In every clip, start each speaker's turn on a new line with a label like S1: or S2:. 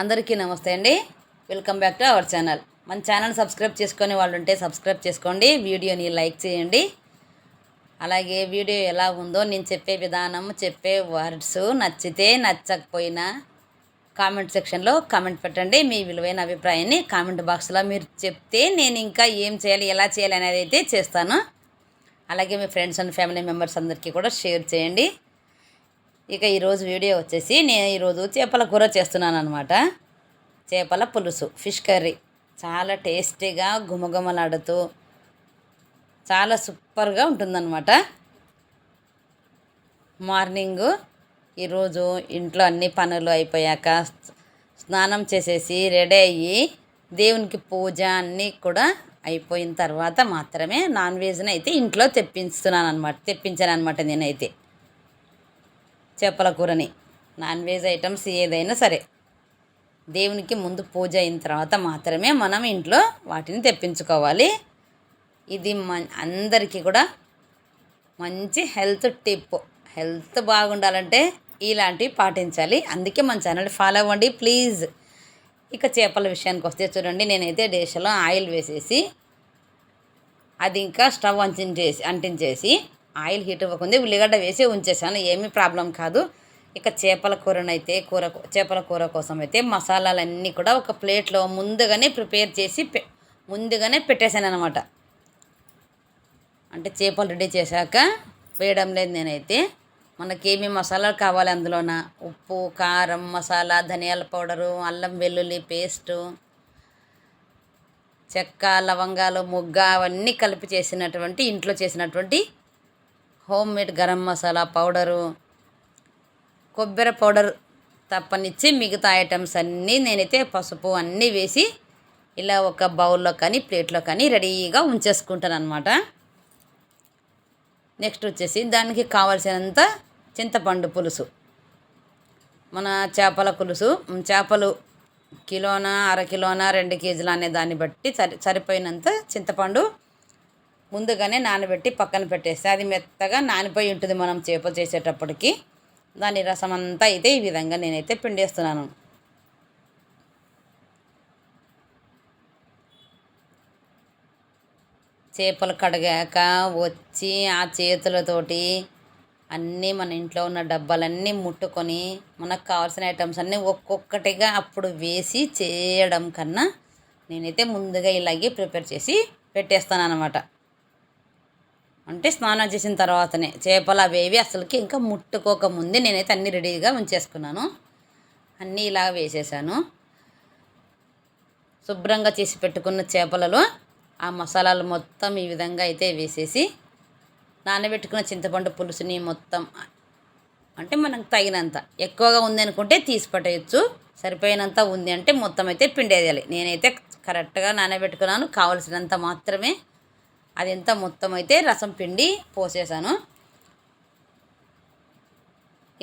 S1: అందరికీ నమస్తే అండి. Welcome back to our channel మన ఛానల్ సబ్స్క్రైబ్ చేసుకునే వాళ్ళు ఉంటే సబ్స్క్రైబ్ చేసుకోండి. వీడియోని లైక్ చేయండి. అలాగే వీడియో ఎలా ఉందో నేను చెప్పే విధానం చెప్పే వర్డ్స్ నచ్చితే నచ్చకపోయినా కామెంట్ సెక్షన్లో కామెంట్ పెట్టండి. మీ విలువైన అభిప్రాయాన్ని కామెంట్ బాక్స్లో మీరు చెప్తే నేను ఇంకా ఏం చేయాలి ఎలా చేయాలి అనేది అయితే చేస్తాను. అలాగే మీ ఫ్రెండ్స్ అండ్ ఫ్యామిలీ మెంబర్స్ అందరికీ కూడా షేర్ చేయండి. ఇక ఈరోజు వీడియో వచ్చేసి నేను ఈరోజు చేపల కూర చేస్తున్నాను అనమాట చేపల పులుసు ఫిష్ కర్రీ. చాలా టేస్టీగా గుమగుమలాడుతూ చాలా సూపర్గా ఉంటుందన్నమాట. మార్నింగు ఈరోజు ఇంట్లో అన్ని పనులు అయిపోయాక స్నానం చేసేసి రెడీ అయ్యి దేవునికి పూజ అన్నీ కూడా అయిపోయిన తర్వాత మాత్రమే నాన్ వెజ్ని అయితే ఇంట్లో తెప్పిస్తున్నాను అనమాట తెప్పించాను అనమాట నేనైతే. చేపల కూరని నాన్ వెజ్ ఐటమ్స్ ఏదైనా సరే. దేవునికి ముందు పూజ అయిన తర్వాత మాత్రమే మనం ఇంట్లో వాటిని తెప్పించుకోవాలి. ఇది మన అందరికీ కూడా మంచి హెల్త్ టిప్. హెల్త్ బాగుండాలంటే ఇలాంటివి పాటించాలి. అందుకే మన ఛానల్ ఫాలో అవ్వండి ప్లీజ్. ఇక చేపల విషయానికి వస్తే చూడండి నేనైతే డేషలో ఆయిల్ వేసేసి అది ఇంకా స్టవ్ అంటించేసి అంటించేసి ఆయిల్ హీట్ ఇవ్వకుంది ఉల్లిగడ్డ వేసి ఉంచేసాను ఏమీ ప్రాబ్లం కాదు. ఇక చేపల కూరనైతే కూర చేపల కూర కోసం అయితే మసాలాలన్నీ కూడా ఒక ప్లేట్లో ముందుగానే ప్రిపేర్ చేసి పె ముందుగానే పెట్టేశాను అనమాట అంటే చేపలు రెడీ చేశాక వేయడం లేదు నేనైతే. మనకేమి మసాలాలు కావాలి అందులోన? ఉప్పు కారం మసాలా ధనియాల పౌడరు అల్లం వెల్లుల్లి పేస్టు చెక్క లవంగాలు ముగ్గ అవన్నీ కలిపి చేసినటువంటి ఇంట్లో చేసినటువంటి home made garam masala powder కొబ్బరి పౌడర్ తప్పనిచ్చి మిగతా ఐటమ్స్ అన్నీ నేనైతే పసుపు అన్నీ వేసి ఇలా ఒక బౌల్లో కానీ ప్లేట్లో కానీ రెడీగా ఉంచేసుకుంటాను అనమాట నెక్స్ట్ వచ్చేసి దానికి కావలసినంత చింతపండు పులుసు. మన చేపల పులుసు చేపలు కిలోన అర కిలోన రెండు కేజీలు అనే దాన్ని బట్టి సరి సరిపోయినంత చింతపండు ముందుగానే నానబెట్టి పక్కన పెట్టేస్తే అది మెత్తగా నానిపోయి ఉంటుంది మనం చేపలు చేసేటప్పటికి. దాని రసం అంతా అయితే ఈ విధంగా నేనైతే పిండేస్తున్నాను. చేపలు కడిగాక వచ్చి ఆ చేతులతోటి అన్నీ మన ఇంట్లో ఉన్న డబ్బాలన్నీ ముట్టుకొని మనకు కావాల్సిన ఐటమ్స్ అన్నీ ఒక్కొక్కటిగా అప్పుడు వేసి చేయడం కన్నా నేనైతే ముందుగా ఇలాగే ప్రిపేర్ చేసి పెట్టేస్తాను అనమాట అంటే స్నానం చేసిన తర్వాతనే చేపలు అవేవి అసలుకి ఇంకా ముట్టుకోక ముందే నేనైతే అన్నీ రెడీగా ఉంచేసుకున్నాను. అన్నీ ఇలా వేసేసాను. శుభ్రంగా చేసి పెట్టుకున్న చేపలలో ఆ మసాలాలు మొత్తం ఈ విధంగా అయితే వేసేసి నానబెట్టుకున్న చింతపండు పులుసుని మొత్తం అంటే మనకు తగినంత ఎక్కువగా ఉంది అనుకుంటే తీసి పట్టేయచ్చు. సరిపోయినంత ఉంది అంటే మొత్తం అయితే పిండేయాలి. నేనైతే కరెక్ట్గా నానబెట్టుకున్నాను. కావలసినంత మాత్రమే అది ఎంత మొత్తం అయితే రసం పిండి పోసేసాను.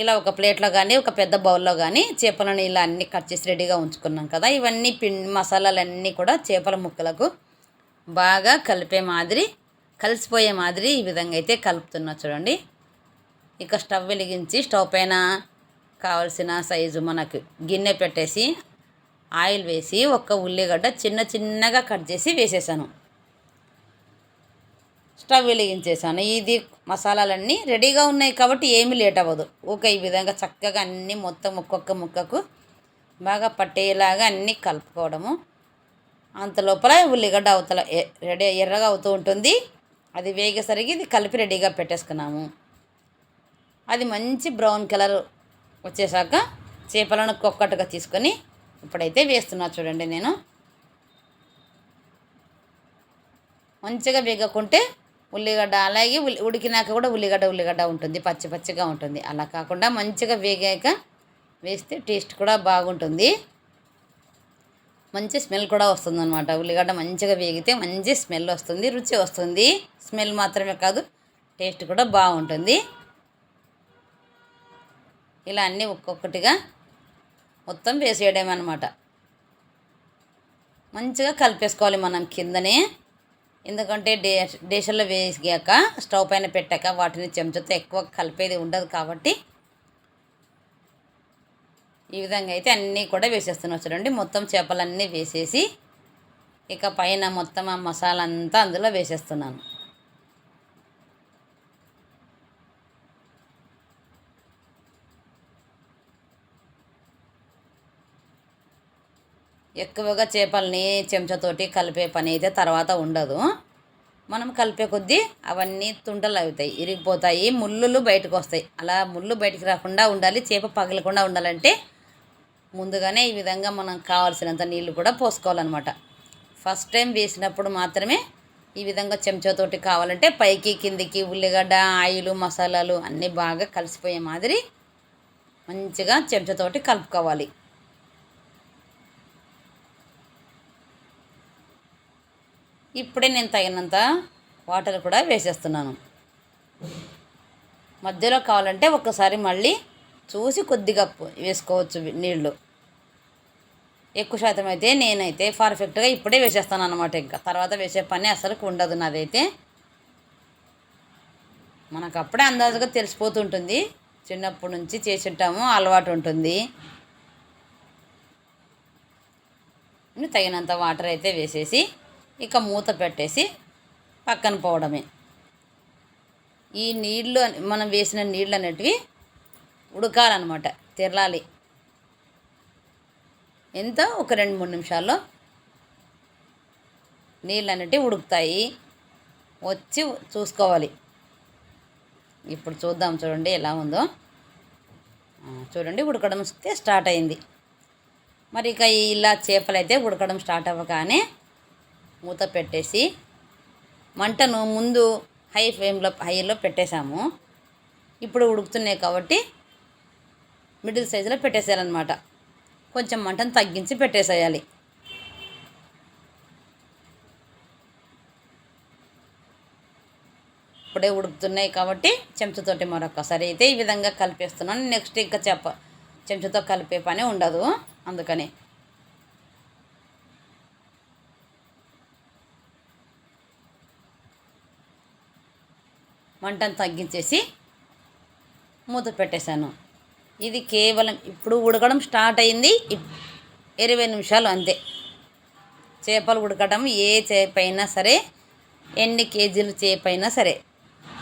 S1: ఇలా ఒక ప్లేట్లో కానీ ఒక పెద్ద బౌల్లో కానీ చేపలను ఇలా అన్నీ కట్ చేసి రెడీగా ఉంచుకున్నాం కదా. ఇవన్నీ పిండి మసాలాలన్నీ కూడా చేపల ముక్కలకు బాగా కలిపే మాదిరి కలిసిపోయే మాదిరి ఈ విధంగా అయితే కలుపుతున్నా చూడండి. ఇక స్టవ్ వెలిగించి స్టవ్ పైన కావలసిన సైజు మనకు గిన్నె పెట్టేసి ఆయిల్ వేసి ఒక ఉల్లిగడ్డ చిన్న చిన్నగా కట్ చేసి వేసేసాను. స్టవ్ వెలిగించేసాను ఇది మసాలాలన్నీ రెడీగా ఉన్నాయి కాబట్టి ఏమీ లేట్ అవ్వదు. ఓకే ఈ విధంగా చక్కగా అన్నీ మొత్తం ఒక్కొక్క ముక్కకు బాగా పట్టేలాగా అన్నీ కలుపుకోవడము. అంత లోపల ఉల్లిగడ్డ అవతల రెడీ ఎర్రగా అవుతూ ఉంటుంది. అది వేగేసరికి ఇది కలిపి రెడీగా పెట్టేసుకున్నాము. అది మంచి బ్రౌన్ కలర్ వచ్చేసాక చేపలను ఒక్కొక్కటిగా తీసుకొని ఇప్పుడైతే వేస్తున్నా చూడండి నేను. మంచిగా వేగకుంటే ఉల్లిగడ్డ అలాగే ఉల్లి ఉడికినాక కూడా ఉల్లిగడ్డ ఉల్లిగడ్డ ఉంటుంది పచ్చి పచ్చిగా ఉంటుంది. అలా కాకుండా మంచిగా వేగాక వేస్తే టేస్ట్ కూడా బాగుంటుంది. మంచి స్మెల్ కూడా వస్తుంది అనమాట ఉల్లిగడ్డ మంచిగా వేగితే మంచి స్మెల్ వస్తుంది రుచి వస్తుంది. స్మెల్ మాత్రమే కాదు టేస్ట్ కూడా బాగుంటుంది. ఇలా అన్నీ ఒక్కొక్కటిగా మొత్తం వేసేయడం అనమాట మంచిగా కలిపేసుకోవాలి మనం కిందనే. ఎందుకంటే డే డేషల్లో వేసాక స్టవ్ పైన పెట్టాక వాటిని చెంచాతో ఎక్కువ కలిపేది ఉండదు కాబట్టి ఈ విధంగా అయితే అన్నీ కూడా వేసేస్తున్నాను చూడండి. మొత్తం చేపలన్నీ వేసేసి ఇక పైన మొత్తం ఆ మసాలా అంతా అందులో వేసేస్తున్నాను. ఎక్కువగా చేపల్ని చెంచాతోటి కలిపే పని అయితే తర్వాత ఉండదు. మనం కలిపే కొద్దీ అవన్నీ తుంటలు అవుతాయి ఇరిగిపోతాయి ముళ్ళులు బయటకు వస్తాయి. అలా ముళ్ళు బయటికి రాకుండా ఉండాలి చేప పగలకుండా ఉండాలంటే ముందుగానే ఈ విధంగా మనం కావాల్సినంత నీళ్ళు కూడా పోసుకోవాలన్నమాట. ఫస్ట్ టైం వేసినప్పుడు మాత్రమే ఈ విధంగా చెంచాతోటి కావాలంటే పైకి కిందికి ఉల్లిగడ్డ ఆయిలు మసాలాలు అన్నీ బాగా కలిసిపోయే మాదిరి మంచిగా చెంచాతోటి కలుపుకోవాలి. ఇప్పుడే నేను తగినంత వాటర్ కూడా వేసేస్తున్నాను. మధ్యలో కావాలంటే ఒక్కసారి మళ్ళీ చూసి కొద్దిగా వేసుకోవచ్చు నీళ్ళు. ఎక్కువ శాతం అయితే నేనైతే పర్ఫెక్ట్గా ఇప్పుడే వేసేస్తాను అనమాట ఇంకా. తర్వాత వేసే పని అసలు ఉండదు నాదైతే. మనకు అప్పుడే అందాజుగా తెలిసిపోతుంటుంది. చిన్నప్పటి నుంచి చేసి ఉంటాము అలవాటు ఉంటుంది. తగినంత వాటర్ అయితే వేసేసి ఇక మూత పెట్టేసి పక్కన పోవడమే. ఈ నీళ్ళు మనం వేసిన నీళ్ళు అనేటివి ఉడకాలన్నమాట తెరలాలి. ఎంత? ఒక రెండు మూడు నిమిషాల్లో నీళ్ళు అనేటివి ఉడుకుతాయి. వచ్చి చూసుకోవాలి. ఇప్పుడు చూద్దాం చూడండి ఎలా ఉందో. చూడండి ఉడకడం స్టార్ట్ అయింది. మరి ఇక ఇలా చేపలు అయితే ఉడకడం స్టార్ట్ అవ్వగానే మూత పెట్టేసి మంటను ముందు హై ఫ్లేమ్లో హైలో పెట్టేశాము. ఇప్పుడు ఉడుకుతున్నాయి కాబట్టి మిడిల్ సైజులో పెట్టేసేయాలన్నమాట. కొంచెం మంటను తగ్గించి పెట్టేసేయాలి. ఇప్పుడే ఉడుకుతున్నాయి కాబట్టి చెంచుతోటి మరొకసారి అయితే ఈ విధంగా కలిపేస్తున్నాను. నెక్స్ట్ ఇంకా చెప్ప చెంచుతో కలిపే పని ఉండదు. అందుకని మంటను తగ్గించేసి మూత పెట్టేశాను. ఇది కేవలం ఇప్పుడు ఉడకడం స్టార్ట్ అయింది. ఇరవై నిమిషాలు అంతే. చేపలు ఉడకడం ఏ చేప అయినా సరే ఎన్ని కేజీలు చేప అయినా సరే.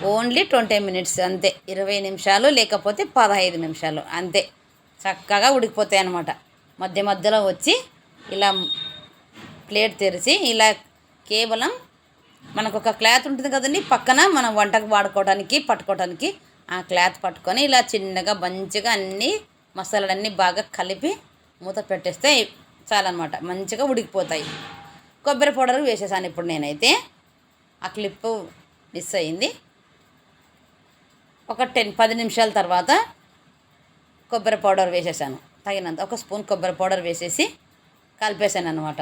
S1: ఓన్లీ ట్వంటీ మినిట్స్ అంతే. ఇరవై నిమిషాలు లేకపోతే పదహైదు నిమిషాలు అంతే. చక్కగా ఉడికిపోతాయి అన్నమాట. మధ్య మధ్యలో వచ్చి ఇలా ప్లేట్ తెరిచి ఇలా కేవలం మనకు ఒక క్లాత్ ఉంటుంది కదండి పక్కన మనం వంటకు వాడుకోవడానికి పట్టుకోవడానికి ఆ క్లాత్ పట్టుకొని ఇలా చిన్నగా మంచిగా అన్నీ మసాలాలన్నీ బాగా కలిపి మూత పెట్టేస్తే చాలన్నమాట. మంచిగా ఉడికిపోతాయి. కొబ్బరి పౌడర్ వేసేసాను ఇప్పుడు నేనైతే. ఆ క్లిప్ మిస్ అయింది. ఒక టెన్ పది నిమిషాల తర్వాత కొబ్బరి పౌడర్ వేసేసాను. తగినంత ఒక స్పూన్ కొబ్బరి పౌడర్ వేసేసి కలిపేసాను అనమాట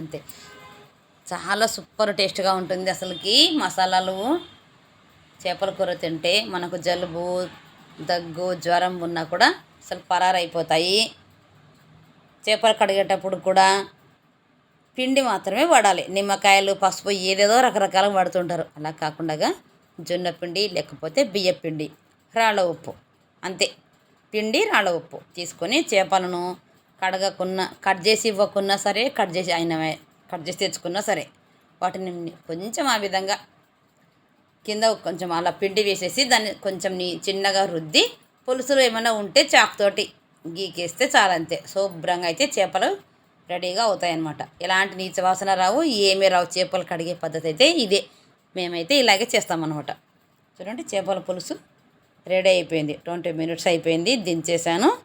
S1: అంతే. చాలా సూపర్ టేస్ట్గా ఉంటుంది అసలుకి మసాలాలు. చేపల కూర తింటే మనకు జలుబు దగ్గు జ్వరం ఉన్నా కూడా అసలు పరారైపోతాయి. చేపలు కడిగేటప్పుడు కూడా పిండి మాత్రమే వాడాలి. నిమ్మకాయలు పసుపు ఏదేదో రకరకాల వాడుతుంటారు. అలా కాకుండా జొన్న పిండి లేకపోతే బియ్య పిండి రాళ్ళ ఉప్పు. అంతే. పిండి రాళ్ళ ఉప్పు తీసుకొని చేపలను కడగకున్నా కట్ చేసి ఇవ్వకున్నా సరే కట్ చేసి అయినవే. కట్ చేసి తెచ్చుకున్నా సరే. వాటిని కొంచెం ఆ విధంగా కింద కొంచెం అలా పిండి వేసేసి దాన్ని కొంచెం నీ చిన్నగా రుద్ది పులుసులు ఏమైనా ఉంటే చాకుతోటి గీకేస్తే చాలంతే. శుభ్రంగా అయితే చేపలు రెడీగా అవుతాయన్నమాట. ఎలాంటి నీచ వాసన రావు ఏమీ రావు. చేపలు కడిగే పద్ధతి అయితే ఇదే. మేమైతే ఇలాగే చేస్తామన్నమాట. చూడండి చేపల పులుసు రెడీ అయిపోయింది. ట్వంటీ మినిట్స్ అయిపోయింది. దించేసాను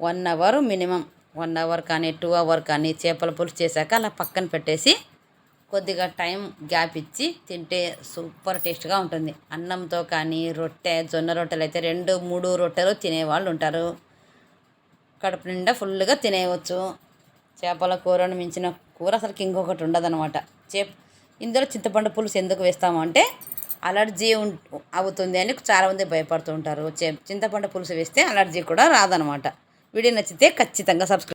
S1: one hour minimum. One hour కానీ టూ అవర్ కానీ చేపల పులుసు చేశాక అలా పక్కన పెట్టేసి కొద్దిగా టైం గ్యాప్ ఇచ్చి తింటే సూపర్ టేస్ట్గా ఉంటుంది. అన్నంతో కానీ రొట్టె జొన్న రొట్టెలు అయితే రెండు మూడు రొట్టెలు తినేవాళ్ళు ఉంటారు. కడుపు నిండా ఫుల్గా తినేయవచ్చు. చేపల కూరను మించిన కూర అసలుకి ఇంకొకటి ఉండదనమాట చేప ఇందులో చింతపండు పులుసు ఎందుకు వేస్తాము అంటే అలర్జీ అవుతుంది అని చాలామంది భయపడుతూ ఉంటారు. చింతపండు పులుసు వేస్తే అలర్జీ కూడా రాదనమాట వీడియో నచ్చితే ఖచ్చితంగా సబ్స్క్రైబ్